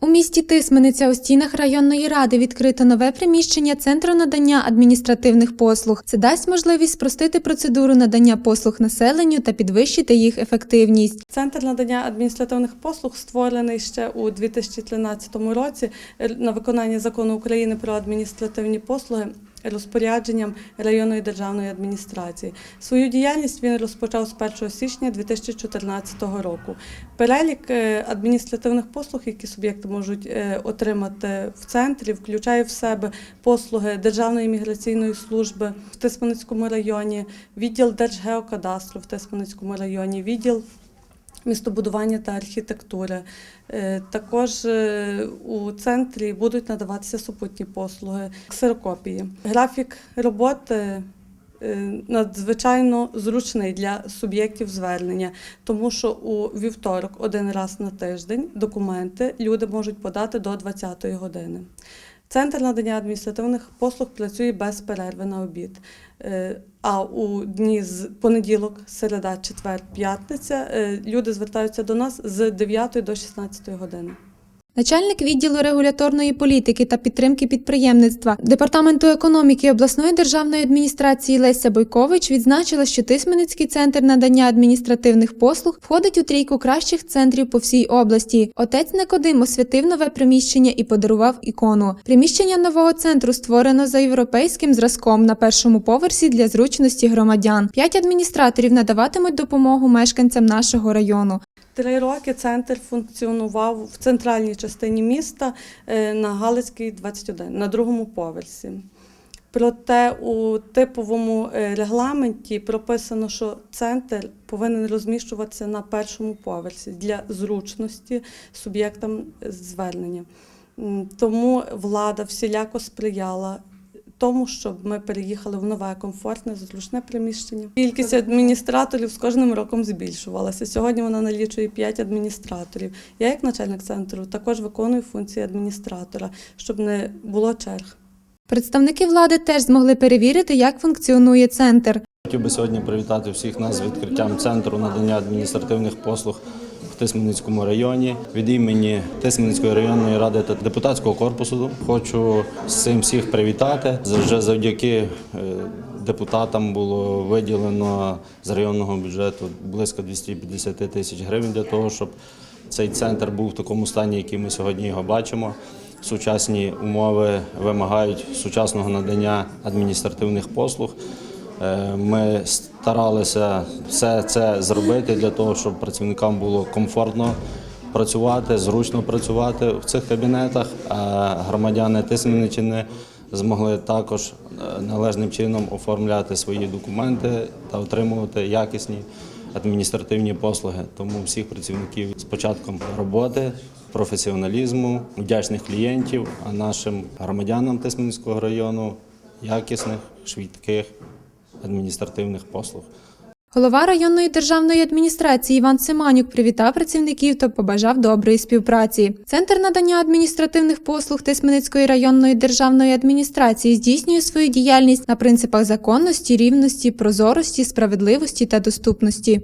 У місті Тисмениця у стінах районної ради відкрито нове приміщення Центру надання адміністративних послуг. Це дасть можливість спростити процедуру надання послуг населенню та підвищити їх ефективність. Центр надання адміністративних послуг створений ще у 2013 році на виконання закону України про адміністративні послуги розпорядженням районної державної адміністрації. Свою діяльність він розпочав з 1 січня 2014 року. Перелік е, адміністративних послуг, які суб'єкти можуть е, отримати в центрі, включає в себе послуги Державної міграційної служби в Тисменицькому районі, відділ Держгеокадастру в Тисменицькому районі, відділ містобудування та архітектури. Е, Також е, у центрі будуть надаватися супутні послуги, ксерокопії. Графік роботи е, надзвичайно зручний для суб'єктів звернення, тому що у вівторок один раз на тиждень документи люди можуть подати до 20-ї години. Центр надання адміністративних послуг працює без перерви на обід. Е, А у дні з понеділок, середа, четвер, п'ятниця е, люди звертаються до нас з 9 до 16 години. Начальник відділу регуляторної політики та підтримки підприємництва департаменту економіки обласної державної адміністрації Леся Бойкович відзначила, що Тисменицький центр надання адміністративних послуг входить у трійку кращих центрів по всій області. Отець Никодим освятив нове приміщення і подарував ікону. Приміщення нового центру створено за європейським зразком на першому поверсі для зручності громадян. П'ять адміністраторів надаватимуть допомогу мешканцям нашого району. Три роки центр функціонував в центральній частині міста е, на Галицькій 21, на другому поверсі. Проте у типовому е, регламенті прописано, що центр повинен розміщуватися на першому поверсі для зручності суб'єктам звернення. Тому влада всіляко сприяла тому, щоб ми переїхали в нове комфортне, зручне приміщення. Кількість адміністраторів з кожним роком збільшувалася. Сьогодні вона налічує 5 адміністраторів. Я, як начальник центру, також виконую функції адміністратора, щоб не було черг. Представники влади теж змогли перевірити, як функціонує центр. Хотів би сьогодні привітати всіх нас з відкриттям центру надання адміністративних послуг Тисменницькому районі. Від імені Тисменницької районної ради та депутатського корпусу хочу з цим всіх привітати. Вже завдяки е, депутатам було виділено з районного бюджету близько 250 тисяч гривень для того, щоб цей центр був в такому стані, який ми сьогодні його бачимо. Сучасні умови вимагають сучасного надання адміністративних послуг. Е, Ми старалися все це зробити для того, щоб працівникам було комфортно працювати, зручно працювати в цих кабінетах. А громадяни Тисменниччини змогли також е, належним чином оформляти свої документи та отримувати якісні адміністративні послуги. Тому всіх працівників з початком роботи, професіоналізму, вдячних клієнтів, а нашим громадянам Тисменського району якісних, швидких адміністративних послуг. Голова районної державної адміністрації Іван Симанюк привітав працівників та побажав доброї співпраці. Центр надання адміністративних послуг Тисменицької районної державної адміністрації здійснює свою діяльність на принципах законності, рівності, прозорості, справедливості та доступності.